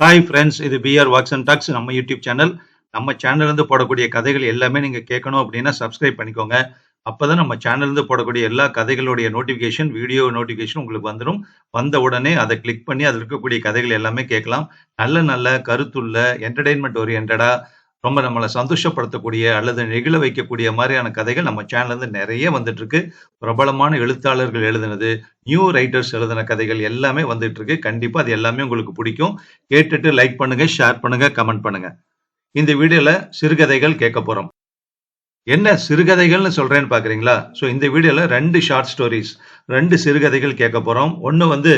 Hi friends இது PR walks and talks நம்ம YouTube channel நம்ம சேனல்லேருந்து போடக்கூடிய கதைகள் எல்லாமே நீங்கள் கேட்கணும் அப்படின்னா சப்ஸ்கிரைப் பண்ணிக்கோங்க. அப்போ தான் நம்ம சேனல்லேருந்து போடக்கூடிய எல்லா கதைகளுடைய நோட்டிஃபிகேஷன் வீடியோ நோட்டிஃபிகேஷன் உங்களுக்கு வந்துடும் வந்த உடனே அதை கிளிக் பண்ணி அதில் இருக்கக்கூடிய கதைகள் எல்லாமே கேட்கலாம். நல்ல நல்ல கருத்துள்ள என்டர்டைன்மெண்ட் ஓரியன்டாக ரொம்ப நம்மளை சந்தோஷப்படுத்தக்கூடிய அல்லது நெகிழ வைக்கக்கூடிய மாதிரியான கதைகள் நம்ம சேனல்லேருந்து நிறைய வந்துட்டு இருக்கு பிரபலமான எழுத்தாளர்கள் எழுதினது நியூ ரைட்டர்ஸ் எழுதின கதைகள் எல்லாமே வந்துட்டு இருக்கு கண்டிப்பா அது எல்லாமே உங்களுக்கு பிடிக்கும். கேட்டுட்டு லைக் பண்ணுங்க ஷேர் பண்ணுங்க கமெண்ட் பண்ணுங்க. இந்த வீடியோல சிறுகதைகள் கேட்க போறோம். என்ன சிறுகதைகள்னு சொல்றேன்னு பாக்குறீங்களா? ஸோ இந்த வீடியோல ரெண்டு ஷார்ட் ஸ்டோரிஸ் ரெண்டு சிறுகதைகள் கேட்க போறோம். ஒன்னு வந்து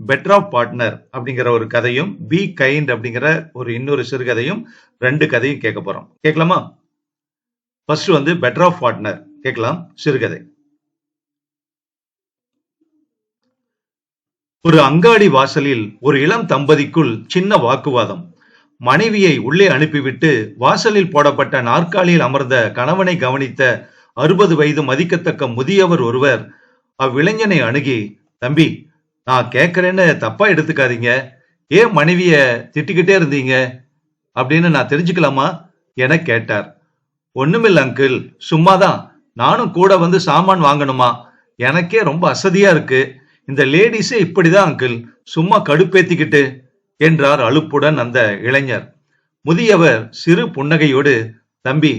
பெட்டர் ஆஃப் பார்ட்னர் அப்படிங்கிற ஒரு கதையும் பி கைண்ட் அப்படிங்கிற ஒரு இன்னொரு சிறுகதையும் ரெண்டு கதையும் கேட்க போறோம். கேட்கலாமா? ஃபர்ஸ்ட் வந்து பெட்டர் ஆஃப் பார்ட்னர் கேட்கலாம். சிறுகதை. ஒரு அங்காடி வாசலில் ஒரு இளம் தம்பதிக்குள் சின்ன வாக்குவாதம். மனைவியை உள்ளே அனுப்பிவிட்டு வாசலில் போடப்பட்ட நாற்காலியில் அமர்ந்த கணவனை கவனித்த அறுபது வயது மதிக்கத்தக்க முதியவர் ஒருவர் அவ்விளைஞனை அணுகி தம்பி நான் கேட்கறேன்னு தப்பா எடுத்துக்காதீங்க. ஏன் மனைவிய திட்டிக்கிட்டே இருந்தீங்க? அப்படின்னு நான் தெரிஞ்சுக்கலாமா? என கேட்டார். ஒண்ணுமில்ல அங்கிள். சும்மாதான். நானும் கூட வந்து சாமான் வாங்கணுமா? எனக்கே ரொம்ப அசதியா இருக்கு. இந்த லேடிஸே இப்படிதான் அங்கிள். சும்மா கடுப்பேத்திக்கிட்டு. என்றார் அலுப்புடன் அந்த இளைஞர். முதியவர் சிறு புன்னகையோடு தம்பி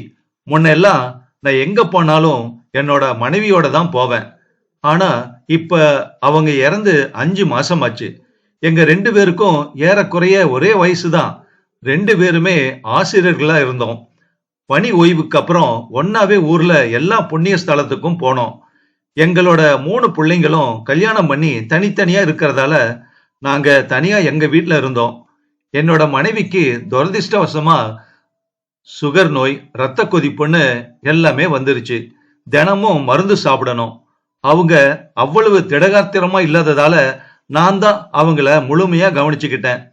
முன்னெல்லாம் நான் எங்க போனாலும் என்னோட மனைவியோட தான் போவேன். ஆனா இப்ப அவங்க இறந்து அஞ்சு மாசம் ஆச்சு எங்க ரெண்டு பேருக்கும் ஏறக்குறைய ஒரே வயசு தான். ரெண்டு பேருமே ஆசிரியர்களா இருந்தோம். பணி ஓய்வுக்கு அப்புறம் ஒன்னாவே ஊர்ல எல்லா புண்ணிய ஸ்தலத்துக்கும் போனோம். எங்களோட மூணு பிள்ளைங்களும் கல்யாணம் பண்ணி தனித்தனியா இருக்கிறதால நாங்க தனியா எங்க வீட்டில் இருந்தோம். என்னோட மனைவிக்கு துரதிருஷ்டவசமா சுகர் நோய் ரத்த கொதிப்புன்னு எல்லாமே வந்துருச்சு. தினமும் மருந்து சாப்பிடணும். அவங்க அவ்வளவு திடகாத்திரமா இல்லாததால நான் தான் அவங்கள முழுமையா கவனிச்சுக்கிட்டேன்.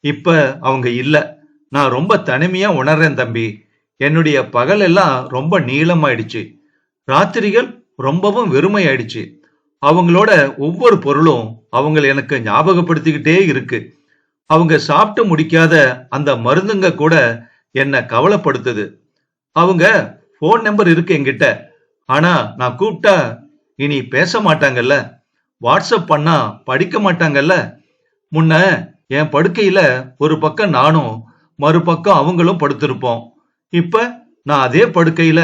இப்ப அவங்க இல்ல. நான் ரொம்ப தனிமையா உணர்றேன் தம்பி. என்னுடைய பகல் எல்லாம் ரொம்ப நீளமாயிடுச்சு. ராத்திரிகள் ரொம்பவும் வெறுமையாயிடுச்சு. அவங்களோட ஒவ்வொரு பொருளும் அவங்கள எனக்கு ஞாபகப்படுத்திக்கிட்டே இருக்கு. அவங்க சாப்பிட்டு முடிக்காத அந்த மருந்துங்க கூட என்ன கவலைப்படுத்துது. அவங்க ஃபோன் நம்பர் இருக்கு என்கிட்ட. ஆனா நான் கூப்பிட்டா இனி பேச மாட்டாங்கல்ல? வாட்ஸ்அப் பண்ணா படிக்க மாட்டாங்கல்ல? முன்ன என் படுக்கையில ஒரு பக்கம் நானும் மறுபக்கம் அவங்களும் படுத்திருப்போம். இப்ப நான் அதே படுக்கையில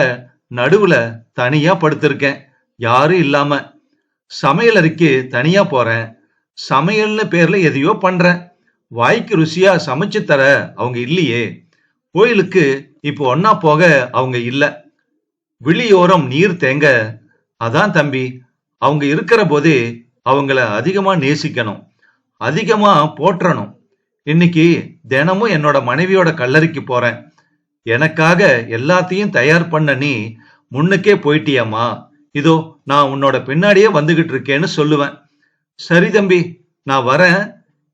நடுவுல தனியா படுத்திருக்கேன். யாரும் இல்லாம. சமையல் அறைக்கு தனியா போறேன். சமையல்னு பேர்ல எதையோ பண்றேன். வாய்க்கு ருசியா சமைச்சு தர அவங்க இல்லையே. கோயிலுக்கு இப்போ ஒன்னா போக அவங்க இல்ல. விழியோரம் நீர் தேங்க. அதான் தம்பி அவங்க இருக்கிற போதே அவங்கள அதிகமா நேசிக்கணும். அதிகமா போற்றணும். இன்னைக்கு தினமும் என்னோட மனைவியோட கல்லறைக்கு போறேன். எனக்காக எல்லாத்தையும் தயார் பண்ண நீ முன்னுக்கே போயிட்டியம்மா. இதோ நான் உன்னோட பின்னாடியே வந்துகிட்டு இருக்கேன்னு சொல்லுவேன். சரி தம்பி நான் வரேன்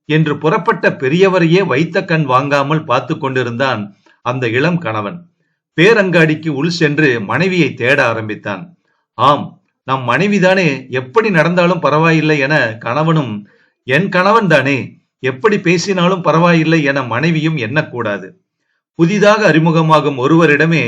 என்று புறப்பட்ட பெரியவரையே வைத்த கண் வாங்காமல் பார்த்து கொண்டிருந்தான் அந்த இளம் கணவன். பேரங்காடிக்கு உள் சென்று மனைவியை தேட ஆரம்பித்தான். ஆம் நம் மனைவிதானே எப்படி நடந்தாலும் பரவாயில்லை என கணவனும் என் கணவன் தானே எப்படி பேசினாலும் பரவாயில்லை என மனைவியும் எண்ணக்கூடாது. புதிதாக அறிமுகமாகும் ஒருவரிடமே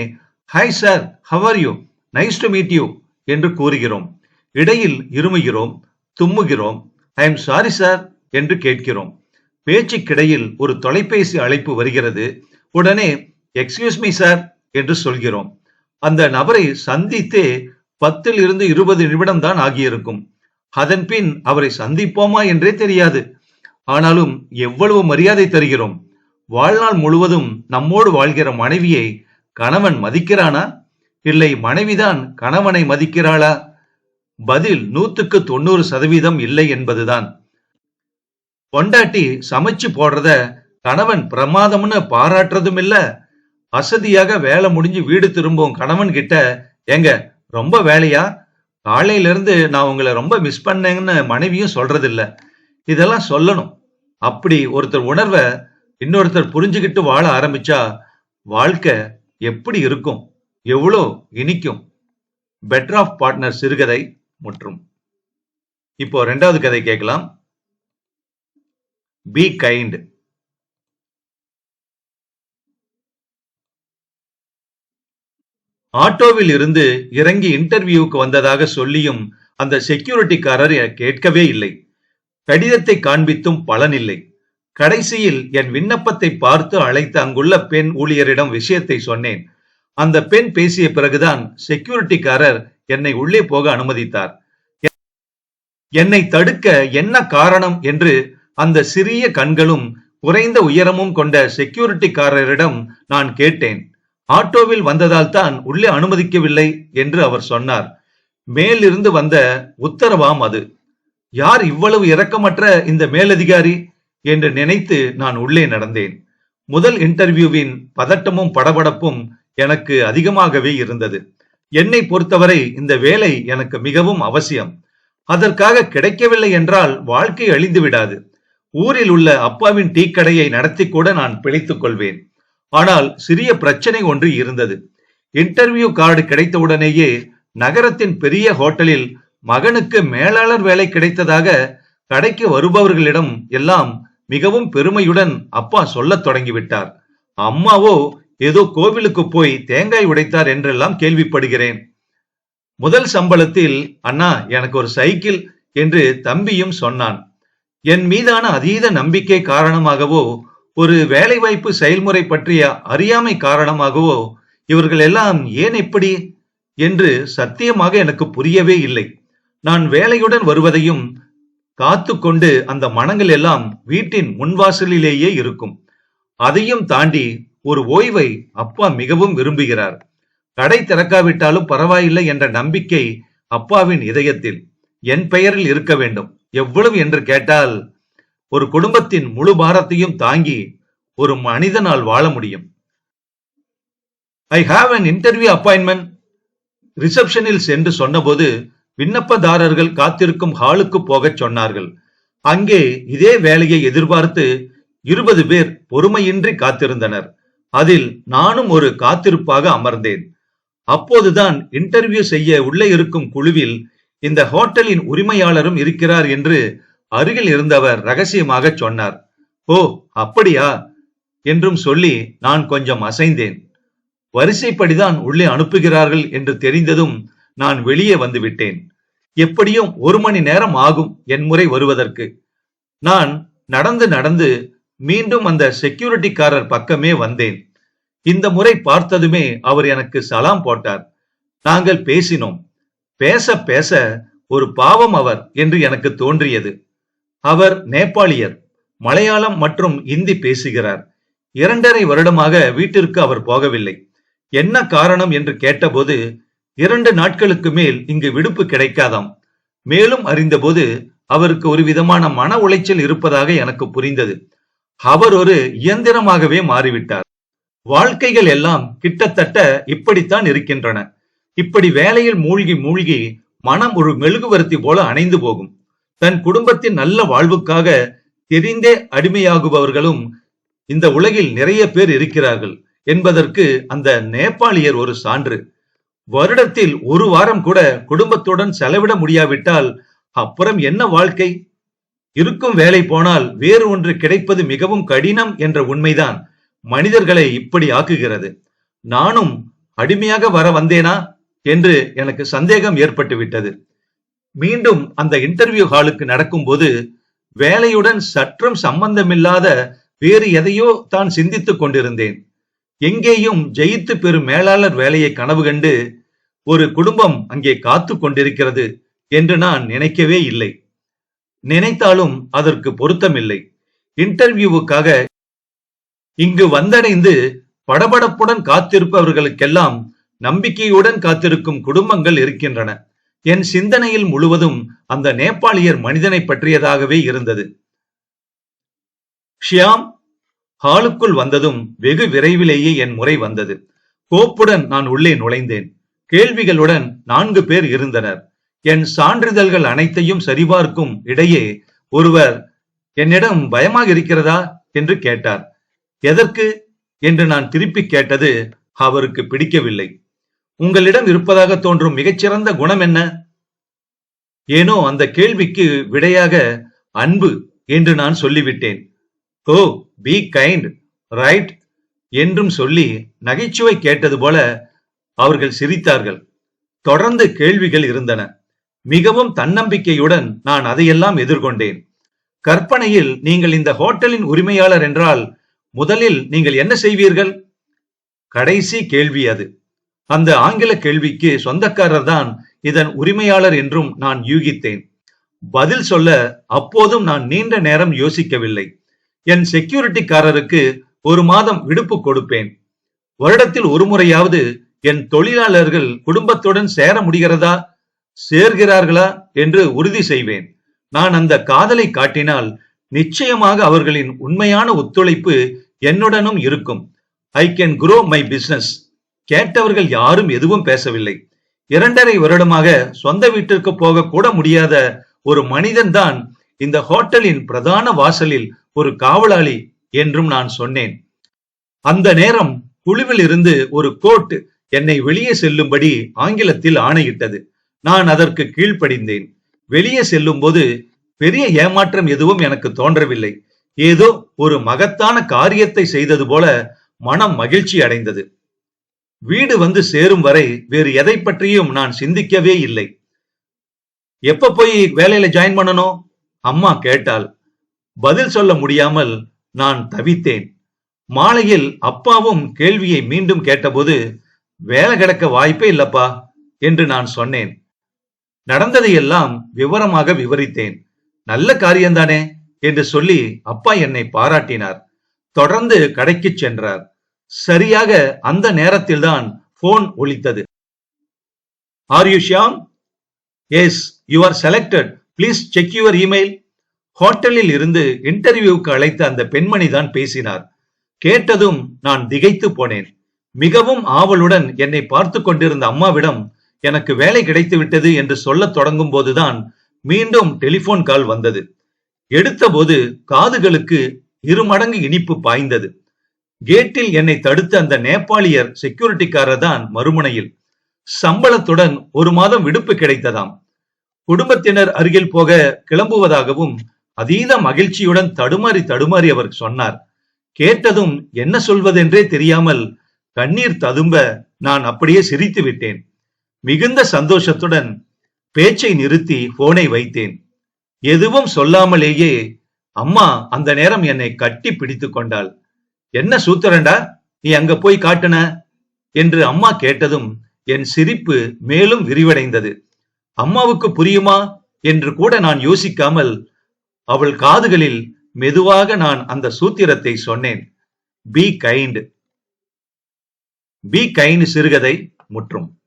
hi sir how are you nice to meet you என்று கூறுகிறோம். இடையில் இருமுகிறோம் தும்முகிறோம். ஐ எம் சாரி சார் என்று கேட்கிறோம். பேச்சுக்கிடையில் ஒரு தொலைபேசி அழைப்பு வருகிறது. உடனே எக்ஸ்கியூஸ் மீ சார் என்று சொல்கிறோம். அந்த நபரை சந்தித்தே பத்தில் இருந்து இருபது நிமிடம் தான் ஆகியிருக்கும். அதன் பின் அவரை சந்திப்போமா என்றே தெரியாது. ஆனாலும் எவ்வளவு மரியாதை தருகிறோம். வாழ்நாள் முழுவதும் நம்மோடு வாழ்கிற மனைவியை கணவன் மதிக்கிறானா? இல்லை மனைவிதான் கணவனை மதிக்கிறாளா? பதில் நூத்துக்கு தொண்ணூறு சதவீதம் இல்லை என்பதுதான். பொண்டாட்டி சமைச்சு போடுறத கணவன் பிரமாதம்னு பாராட்டுறதும் இல்ல அசதியாக வேலை முடிஞ்சு வீடு திரும்பும் கணவன் கிட்ட ஏங்க ரொம்ப வேலையா? காலையில இருந்து நான் உங்களை ரொம்ப மிஸ் பண்ணேங்கன்னு மனைவியும் சொல்றது இல்ல இதெல்லாம் சொல்லணும். அப்படி ஒருத்தர் உணர்வை இன்னொருத்தர் புரிஞ்சுக்கிட்டு வாழ ஆரம்பிச்சா வாழ்க்கை எப்படி இருக்கும்? எவ்வளோ இனிக்கும்? பெட்டர் ஆஃப் பார்ட்னர் சிறுகதை மற்றும் இப்போ ரெண்டாவது கதை கேட்கலாம். பி கைண்ட் ஆட்டோவில் இருந்து இறங்கி இன்டர்வியூவுக்கு வந்ததாக சொல்லியும் அந்த செக்யூரிட்டிக்காரர் கேட்கவே இல்லை. கடிதத்தை காண்பித்தும் பலனில்லை கடைசியில் என் விண்ணப்பத்தை பார்த்து அழைத்த அங்குள்ள பெண் ஊழியரிடம் விஷயத்தை சொன்னேன். அந்த பெண் பேசிய பிறகுதான் செக்யூரிட்டிக்காரர் என்னை உள்ளே போக அனுமதித்தார். என்னை தடுக்க என்ன காரணம் என்று அந்த சிறிய கண்களும் குறைந்த உயரமும் கொண்ட செக்யூரிட்டிக்காரரிடம் நான் கேட்டேன். ஆட்டோவில் வந்ததால் தான் உள்ளே அனுமதிக்கவில்லை என்று அவர் சொன்னார். மேலிருந்து வந்த உத்தரவாம் அது. யார் இவ்வளவு இரக்கமற்ற இந்த மேலதிகாரி? என்று நினைத்து நான் உள்ளே நடந்தேன். முதல் இன்டர்வியூவின் பதட்டமும் படபடப்பும் எனக்கு அதிகமாகவே இருந்தது. என்னை பொறுத்தவரை இந்த வேலை எனக்கு மிகவும் அவசியம். அதற்காக கிடைக்கவில்லை என்றால் வாழ்க்கை அழிந்து விடாது. ஊரில் உள்ள அப்பாவின் டீ கடையை நடத்தி கூட நான் பிழைத்துக் கொள்வேன். ஆனால் சிறிய பிரச்சனை ஒன்று இருந்தது. இன்டர்வியூ கார்டு கிடைத்தவுடனேயே நகரத்தின் பெரிய ஹோட்டலில் மகனுக்கு மேலாளர் வேலை கிடைத்ததாக கடைக்கு வருபவர்களிடம் எல்லாம் மிகவும் பெருமையுடன் அப்பா சொல்லத் தொடங்கிவிட்டார். அம்மாவோ ஏதோ கோவிலுக்கு போய் தேங்காய் உடைத்தார் என்றெல்லாம் கேள்விப்படுகிறேன். முதல் சம்பளத்தில் அண்ணா எனக்கு ஒரு சைக்கிள் என்று தம்பியும் சொன்னான். என் மீதான அதீத நம்பிக்கை காரணமாகவோ ஒரு வேலைவாய்ப்பு செயல்முறை பற்றிய அறியாமை காரணமாகவோ இவர்கள் எல்லாம் ஏன் இப்படி? என்று சத்தியமாக எனக்கு புரியவே இல்லை. நான் வேலையுடன் வருவதையும் காத்து கொண்டு அந்த மனங்கள் எல்லாம் வீட்டின் முன்வாசலிலேயே இருக்கும். அதையும் தாண்டி ஒரு ஓய்வை அப்பா மிகவும் விரும்புகிறார். கடை திறக்காவிட்டாலும் பரவாயில்லை என்ற நம்பிக்கை அப்பாவின் இதயத்தில் என் பெயரில் இருக்க வேண்டும். எவ்வளவு என்று கேட்டால் ஒரு குடும்பத்தின் முழு பாரத்தையும் தாங்கி ஒரு மனிதனால் வாழ முடியும். I have an interview appointment ரிசப்ஷனில் சென்று சொன்னபோது விண்ணப்பதாரர்கள் காத்திருக்கும் ஹாலுக்கு போகச் சொன்னார்கள். அங்கே இதே வேலையை எதிர்பார்த்து இருபது பேர் பொறுமையின்றி காத்திருந்தனர். அதில் நானும் ஒரு காத்திருப்பாக அமர்ந்தேன். அப்போதுதான் இன்டர்வியூ செய்ய உள்ளே இருக்கும் குழுவில் இந்த ஹோட்டலின் உரிமையாளரும் இருக்கிறார் என்று அருகில் இருந்தவர் ரகசியமாக சொன்னார். ஓ அப்படியா? என்றும் சொல்லி நான் கொஞ்சம் அசைந்தேன். வரிசைப்படிதான் உள்ளே அனுப்புகிறார்கள் என்று தெரிந்ததும் நான் வெளியே வந்து விட்டேன் எப்படியும் ஒரு மணி நேரம் ஆகும் என் முறை வருவதற்கு. நான் நடந்து நடந்து மீண்டும் அந்த செக்யூரிட்டிக்காரர் பக்கமே வந்தேன். இந்த முறை பார்த்ததுமே அவர் எனக்கு சலாம் போட்டார். நாங்கள் பேசினோம். பேச பேச ஒரு பாவம் அவர் என்று எனக்கு தோன்றியது. அவர் நேபாளியர் மலையாளம் மற்றும் இந்தி பேசுகிறார். இரண்டரை வருடமாக வீட்டிற்கு அவர் போகவில்லை. என்ன காரணம் என்று கேட்டபோது இரண்டு நாட்களுக்கு மேல் இங்கு விடுப்பு கிடைக்காதாம். மேலும் அறிந்தபோது அவருக்கு ஒரு விதமான மன உளைச்சல் இருப்பதாக எனக்கு புரிந்தது. அவர் ஒரு இயந்திரமாகவே மாறிவிட்டார். வாழ்க்கைகள் எல்லாம் கிட்டத்தட்ட இப்படித்தான் இருக்கின்றன. இப்படி வேலையில் மூழ்கி மூழ்கி மனம் ஒரு மெழுகுவர்த்தி போல அணைந்து போகும். தன் குடும்பத்தின் நல்ல வாழ்வுக்காக தெரிந்தே அடிமையாகுபவர்களும் இந்த உலகில் நிறைய பேர் இருக்கிறார்கள் என்பதற்கு அந்த நேபாளியர் ஒரு சான்று. வருடத்தில் ஒரு வாரம் கூட குடும்பத்துடன் செலவிட முடியாவிட்டால் அப்புறம் என்ன வாழ்க்கை? இருக்கும் வேலை போனால் வேறு ஒன்று கிடைப்பது மிகவும் கடினம் என்ற உண்மைதான். மனிதர்களை இப்படி ஆக்குகிறது. நானும் அடிமையாக வர வந்தேனா என்று எனக்கு சந்தேகம் ஏற்பட்டு விட்டது மீண்டும் அந்த இன்டர்வியூ ஹாலுக்கு நடக்கும்போது வேலையுடன் சற்றும் சம்பந்தமில்லாத வேறு எதையோ தான் சிந்தித்துக் கொண்டிருந்தேன். எங்கேயும் ஜெயித்து பெறும் மேலாளர் வேலையை கனவு கண்டு ஒரு குடும்பம் அங்கே காத்து கொண்டிருக்கிறது என்று நான் நினைக்கவே இல்லை. நினைத்தாலும் அதற்கு பொருத்தமில்லை. இன்டர்வியூவுக்காக இங்கு வந்தடைந்து படபடப்புடன் காத்திருப்பவர்களுக்கெல்லாம் நம்பிக்கையுடன் காத்திருக்கும் குடும்பங்கள் இருக்கின்றன. என் சிந்தனையில் முழுவதும் அந்த நேபாளியர் மனிதனை பற்றியதாகவே இருந்தது. ஷியாம் ஹாலுக்குள் வந்ததும் வெகு விரைவிலேயே என் முறை வந்தது. கோப்புடன் நான் உள்ளே நுழைந்தேன். கேள்விகளுடன் நான்கு பேர் இருந்தனர். என் சான்றிதழ்கள் அனைத்தையும் சரிபார்க்கும் இடையே ஒருவர் என்னிடம் பயமாக இருக்கிறதா என்று கேட்டார். எதற்கு என்று நான் திருப்பி கேட்டது அவருக்கு பிடிக்கவில்லை. உங்களிடம் இருப்பதாக தோன்றும் மிகச்சிறந்த குணம் என்ன? ஏனோ அந்த கேள்விக்கு விடையாக அன்பு என்று நான் சொல்லிவிட்டேன். ஓ பி கைண்ட் ரைட் என்றும் சொல்லி நகைச்சுவை கேட்டது போல அவர்கள் சிரித்தார்கள். தொடர்ந்து கேள்விகள் இருந்தன. மிகவும் தன்னம்பிக்கையுடன் நான் அதையெல்லாம் எதிர்கொண்டேன். கற்பனையில் நீங்கள் இந்த ஹோட்டலின் உரிமையாளர் என்றால் முதலில் நீங்கள் என்ன செய்வீர்கள்? கடைசி கேள்வி அது. அந்த ஆங்கில கேள்விக்கு சொந்தக்காரர் தான் இதன் உரிமையாளர் என்றும் நான் யூகித்தேன். பதில் சொல்ல அப்போதும் நான் நீண்ட நேரம் யோசிக்கவில்லை. என் செக்யூரிட்டிக்காரருக்கு ஒரு மாதம் விடுப்பு கொடுப்பேன். வருடத்தில் ஒரு முறையாவது என் தொழிலாளர்கள் குடும்பத்துடன் சேர முடிகிறதா? சேர்கிறார்களா என்று உறுதி செய்வேன். நான் அந்த காதலை காட்டினால் நிச்சயமாக அவர்களின் உண்மையான ஒத்துழைப்பு என்னுடனும் இருக்கும். I can grow my business கேட்டவர்கள் யாரும் எதுவும் பேசவில்லை. இரண்டரை வருடமாக சொந்த வீட்டிற்கு போக கூட முடியாத ஒரு மனிதன் தான் இந்த ஹோட்டலின் பிரதான வாசலில் ஒரு காவலாளி என்றும் நான் சொன்னேன். அந்த நேரம் குழுவில் இருந்து ஒரு கோட் என்னை வெளியே செல்லும்படி ஆங்கிலத்தில் ஆணையிட்டது. நான் அதற்கு கீழ்ப்படிந்தேன். வெளியே செல்லும்போது பெரிய ஏமாற்றம் எதுவும் எனக்கு தோன்றவில்லை. ஏதோ ஒரு மகத்தான காரியத்தை செய்தது போல மனம் மகிழ்ச்சி அடைந்தது. வீடு வந்து சேரும் வரை வேறு எதை பற்றியும் நான் சிந்திக்கவே இல்லை. எப்ப போய் வேலையில ஜாயின் பண்ணணும்? அம்மா கேட்டாள். பதில் சொல்ல முடியாமல் நான் தவித்தேன். மாலையில் அப்பாவும் கேள்வியை மீண்டும் கேட்டபோது வேலை கிடக்க வாய்ப்பே இல்லப்பா என்று நான் சொன்னேன். நடந்ததையெல்லாம் விவரமாக விவரித்தேன். நல்ல காரியம்தானே? என்று சொல்லி அப்பா என்னை பாராட்டினார். தொடர்ந்து கடைக்கு சென்றார். சரியாக அந்த நேரத்தில்தான் போன் ஒலித்தது. Are you Shyam yes you are selected please check your email ஹோட்டலில் இருந்து இன்டர்வியூவுக்கு அழைத்த அந்த பெண்மணி தான் பேசினார். கேட்டதும் நான் திகைத்து போனேன். மிகவும் ஆவலுடன் என்னை பார்த்து கொண்டிருந்த அம்மாவிடம் எனக்கு வேலை கிடைத்து விட்டது என்று சொல்ல தொடங்கும் போதுதான் மீண்டும் டெலிபோன் கால் வந்தது. எடுத்தபோது காதுகளுக்கு இரு மடங்கு இனிப்பு பாய்ந்தது. கேட்டில் என்னை தடுத்த அந்த நேபாளியர் செக்யூரிட்டிக்காரர் தான் மறுமுனையில். சம்பளத்துடன் ஒரு மாதம் விடுப்பு கிடைத்ததாம். குடும்பத்தினர் அருகில் போக கிளம்புவதாகவும் அதீத மகிழ்ச்சியுடன் தடுமாறி தடுமாறி அவர் சொன்னார். கேட்டதும் என்ன சொல்வதென்றே தெரியாமல் கண்ணீர் ததும்ப நான் அப்படியே சிரித்து விட்டேன். மிகுந்த சந்தோஷத்துடன் பேச்சை நிறுத்தி போனை வைத்தேன். எதுவும் சொல்லாமலேயே அம்மா அந்த நேரம் என்னை கட்டி பிடித்து கொண்டாள். என்ன சூத்திரண்டா? நீ அங்க போய் காட்டுன? என்று அம்மா கேட்டதும் என் சிரிப்பு மேலும் விரிவடைந்தது. அம்மாவுக்கு புரியுமா? என்று கூட நான் யோசிக்காமல் அவள் காதுகளில் மெதுவாக நான் அந்த சூத்திரத்தை சொன்னேன். பி கைண்ட் பி கைண்ட் சிறுகதை முற்றும்.